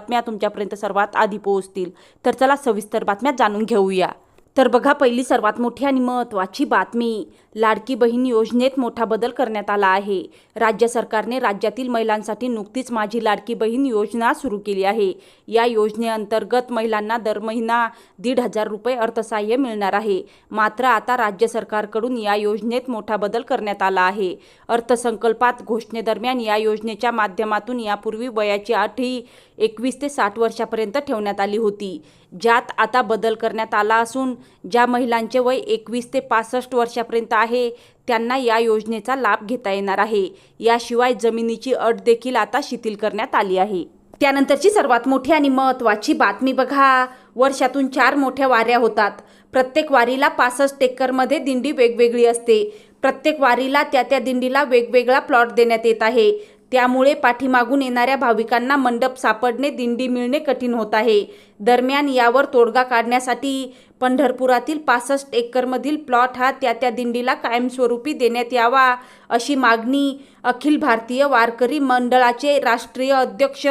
बातम्या तुमच्यापर्यंत सर्वात आधी पोहोचतील. तर चला सविस्तर बातम्या जाणून घेऊया. तर बघा पहिली सर्वात मोठी आणि महत्त्वाची बातमी लाडकी बहीण योजनेत मोठा बदल करण्यात आला आहे. राज्य सरकारने राज्यातील महिलांसाठी नुकतीच माझी लाडकी बहीण योजना सुरू केली आहे. या योजनेअंतर्गत महिलांना दर महिना दीड हजार रुपये अर्थसहाय्य मिळणार आहे. मात्र आता राज्य सरकारकडून या योजनेत मोठा बदल करण्यात आला आहे. अर्थसंकल्पात घोषणेदरम्यान या योजनेच्या माध्यमातून यापूर्वी वयाची अट ही एकवीस ते साठ वर्षापर्यंत ठेवण्यात आली होती. ज्यात आता बदल करण्यात आला असून ज्या महिलांचे वय एकवीस ते पासष्ट वर्षापर्यंत आहे त्यांना या योजनेचा लाभ घेता येणार आहे. याशिवाय जमिनीची अट देखील आता शिथिल करण्यात आली आहे. त्यानंतरची सर्वात मोठी आणि महत्त्वाची बातमी बघा. वर्षातून चार मोठ्या वाऱ्या होतात. प्रत्येक वारीला पासष्ट एकरमध्ये दिंडी वेगवेगळी असते. प्रत्येक वारीला त्या त्या दिंडीला वेगवेगळा प्लॉट देण्यात येत आहे. त्यामुळे पाठीमागून येणाऱ्या भाविकांना मंडप सापडणे दिंडी मिळणे कठीण होत आहे. दरम्यान यावर तोडगा काढण्यासाठी पंढरपुरातील पासष्ट एकरमधील प्लॉट हा त्या त्या दिंडीला कायमस्वरूपी देण्यात यावा अशी मागणी अखिल भारतीय वारकरी मंडळाचे राष्ट्रीय अध्यक्ष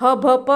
ह भ प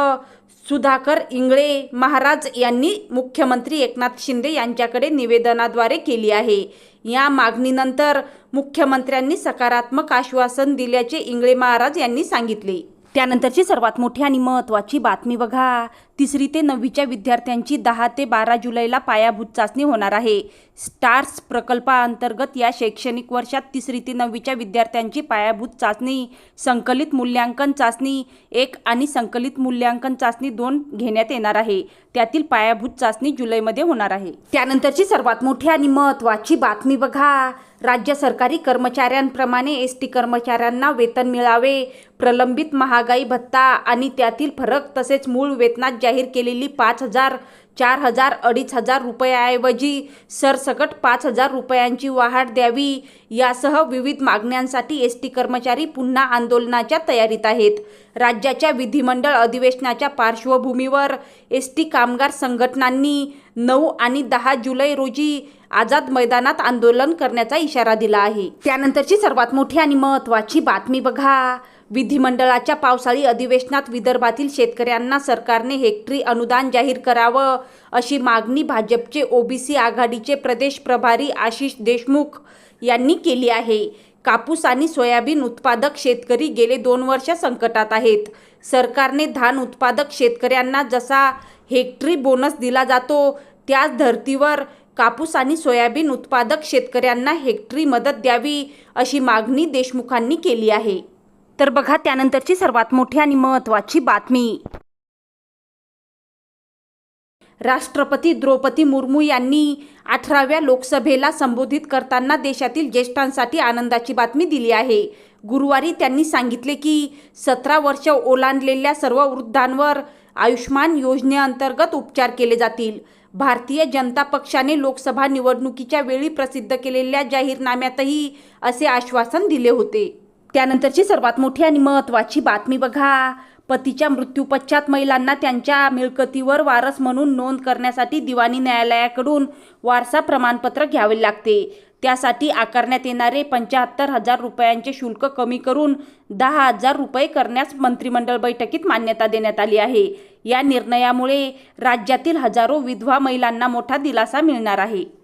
सुधाकर इंगळे महाराज यांनी मुख्यमंत्री एकनाथ शिंदे यांच्याकडे निवेदनाद्वारे केली आहे. या मागणीनंतर मुख्यमंत्र्यांनी सकारात्मक आश्वासन दिल्याचे इंगळे महाराज यांनी सांगितले. त्यानंतरची सर्वात मोठी आणि महत्त्वाची बातमी बघा. तिसरी ते नववीच्या विद्यार्थ्यांची दहा ते बारा जुलैला पायाभूत चाचणी होणार आहे. स्टार्स प्रकल्पाअंतर्गत या शैक्षणिक वर्षात तिसरी ते नववीच्या विद्यार्थ्यांची पायाभूत चाचणी संकलित मूल्यांकन चाचणी एक आणि संकलित मूल्यांकन चाचणी दोन घेण्यात येणार आहे. त्यातील पायाभूत चाचणी जुलैमध्ये होणार आहे. त्यानंतरची सर्वात मोठी आणि महत्त्वाची बातमी बघा. राज्य सरकारी कर्मचाऱ्यांप्रमाणे एस टी कर्मचाऱ्यांना वेतन मिळावे. प्रलंबित महागाई भत्ता आणि त्यातील फरक तसेच मूळ वेतनात जाहीर केलेली पाच हजार चार हजार अडीच हजार रुपयाऐवजी सरसकट पाच हजार रुपयांची वाढ द्यावी यासह विविध मागण्यांसाठी एस टी कर्मचारी पुन्हा आंदोलनाच्या तयारीत आहेत. राज्याच्या विधिमंडळ अधिवेशनाच्या पार्श्वभूमीवर एस टी कामगार संघटनांनी नऊ आणि दहा जुलै रोजी आझाद मैदानात आंदोलन करण्याचा इशारा दिला आहे. त्यानंतरची सर्वात मोठी आणि महत्त्वाची बातमी बघा. विधिमंडळाच्या पावसाळी अधिवेशनात विदर्भातील शेतकऱ्यांना सरकारने हेक्टरी अनुदान जाहीर करावं अशी मागणी भाजपचे ओबीसी आघाडीचे प्रदेश प्रभारी आशिष देशमुख यांनी केली आहे. कापूस आणि सोयाबीन उत्पादक शेतकरी गेले दोन वर्ष संकटात आहेत. सरकारने धान उत्पादक शेतकऱ्यांना जसा हेक्टरी बोनस दिला जातो त्याच धर्तीवर कापूस आणि सोयाबीन उत्पादक शेतकऱ्यांना हेक्टरी मदत द्यावी अशी मागणी देशमुखांनी केली आहे. तर बघा त्यानंतरची सर्वात मोठी आणि महत्त्वाची बातमी. राष्ट्रपती द्रौपदी मुर्मू यांनी अठराव्या लोकसभेला संबोधित करताना देशातील ज्येष्ठांसाठी आनंदाची बातमी दिली आहे. गुरुवारी त्यांनी सांगितले की सतरा वर्ष ओलांडलेल्या सर्व वृद्धांवर आयुष्मान योजनेअंतर्गत उपचार केले जातील. भारतीय जनता पक्षाने लोकसभा निवडणुकीच्या वेळी प्रसिद्ध केलेल्या जाहीरनाम्यातही असे आश्वासन दिले होते. त्यानंतरची सर्वात मोठी आणि महत्त्वाची बातमी बघा. पतीच्या मृत्यूपश्चात महिलांना त्यांच्या मिळकतीवर वारस म्हणून नोंद करण्यासाठी दिवाणी न्यायालयाकडून वारसा प्रमाणपत्र घ्यावे लागते. त्यासाठी आकारण्यात येणारे पंच्याहत्तर हजार रुपयांचे शुल्क कमी करून दहा हजार रुपये करण्यास मंत्रिमंडळ बैठकीत मान्यता देण्यात आली आहे. या निर्णयामुळे राज्यातील हजारो विधवा महिलांना मोठा दिलासा मिळणार आहे.